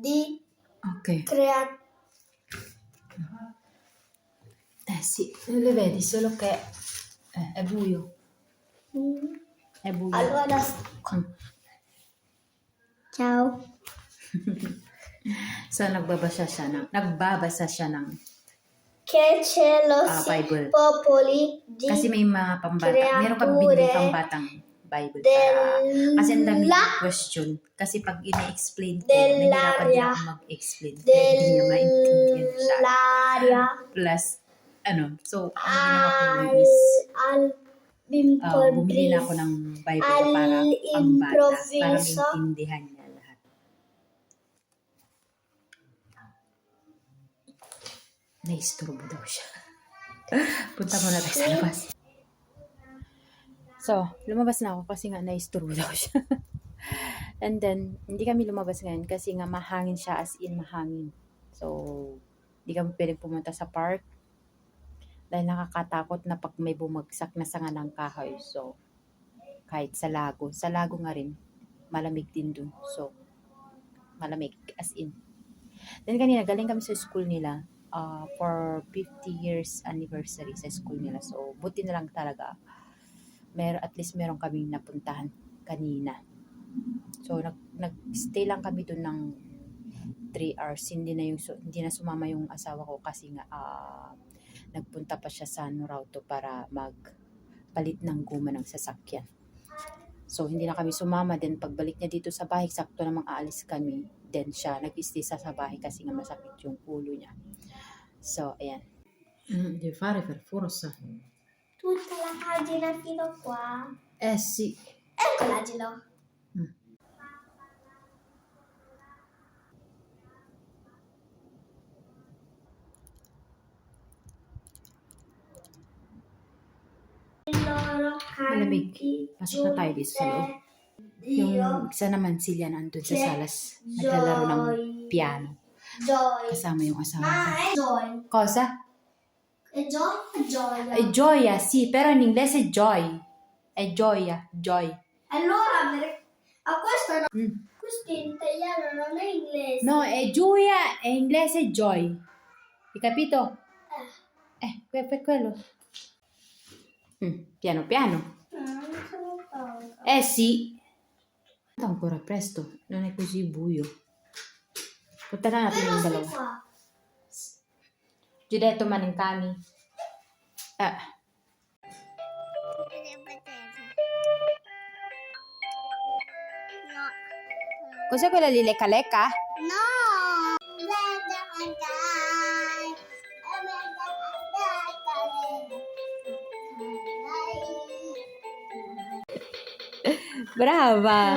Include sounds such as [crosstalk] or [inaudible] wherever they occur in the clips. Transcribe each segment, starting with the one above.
di Ok. creatura. Eh sì, le vedi, solo che eh, è buio. È buio. Allora, Mm. ciao. [laughs] So, nagbabasa siya ng, nagbabasa siya ng, Che cielo Ah, si popoli di kasi may mga pambata, meron kang binili pambatang Bible. Para, kasi ang dami della question. Kasi pag ina-explain ko, nahihirapan Dell'aria. ako mag-explain. Kaya hindi niya maintindihan siya. Plus, ano, so, ang ginawa ko nun is, al uh, bumili na ako ng Bible para pambata, para maintindihan niya lahat. Naisturbo daw siya. [laughs] Punta muna tayo sa labas. So, lumabas na ako kasi nga naisturbo daw [laughs] siya. And then, hindi kami lumabas ngayon kasi nga mahangin siya as in mahangin. So, hindi kami pwedeng pumunta sa park dahil nakakatakot na pag may bumagsak na sanga ng kahoy. So, kahit sa lago. Sa lago nga rin, malamig din dun. So, malamig as in. Then kanina, galing kami sa school nila uh, for 50 years anniversary sa school nila. So, buti na lang talaga. Mer at least meron kaming napuntahan kanina. So, nag, nag-stay lang kami dun ng 3 hours. Hindi na, yung, hindi na sumama yung asawa ko kasi nga ah, nagpunta pa siya sa Norauto para magpalit ng guma ng sasakyan. So, hindi na kami sumama. Then, pagbalik niya dito sa bahay, sakto namang aalis kami. Then, siya nag-stay sa bahay kasi nga masakit yung ulo niya. So, ayan. Fare per forza. Tutta la pagina fino qua. Eh sì. Eccola, Gelo. Mm. Loro Malamig. Pasok na tayo dito sa loob. Yung isa naman sila nandun sa salas. Naglalaro ng piano. Joy. Kasama yung asawa ko. Ma è Joy. Cosa? È Gioia? È gioia, sì, però in inglese è joy. È gioia, joy. Allora, per- a questo no. Mm. Questo in italiano non è inglese. No, è gioia e in inglese è joy. Hai capito? Eh. Eh, que- per quello. Mm, piano piano. Ah, non sono stanca. Eh sì. Ancora presto, non è così buio. Na natin Però dalawa. qua. Giudetto Manincani. Eh, No. cos'è quella lì, lecca lecca? No! Brava!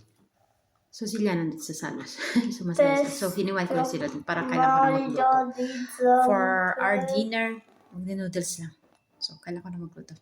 So sila nandito sa salas. Sumasala sila. So hiniwan ko sila dun para kailangan ko na magluto. For our dinner, magni-noodles lang. So kailangan ko na magluto.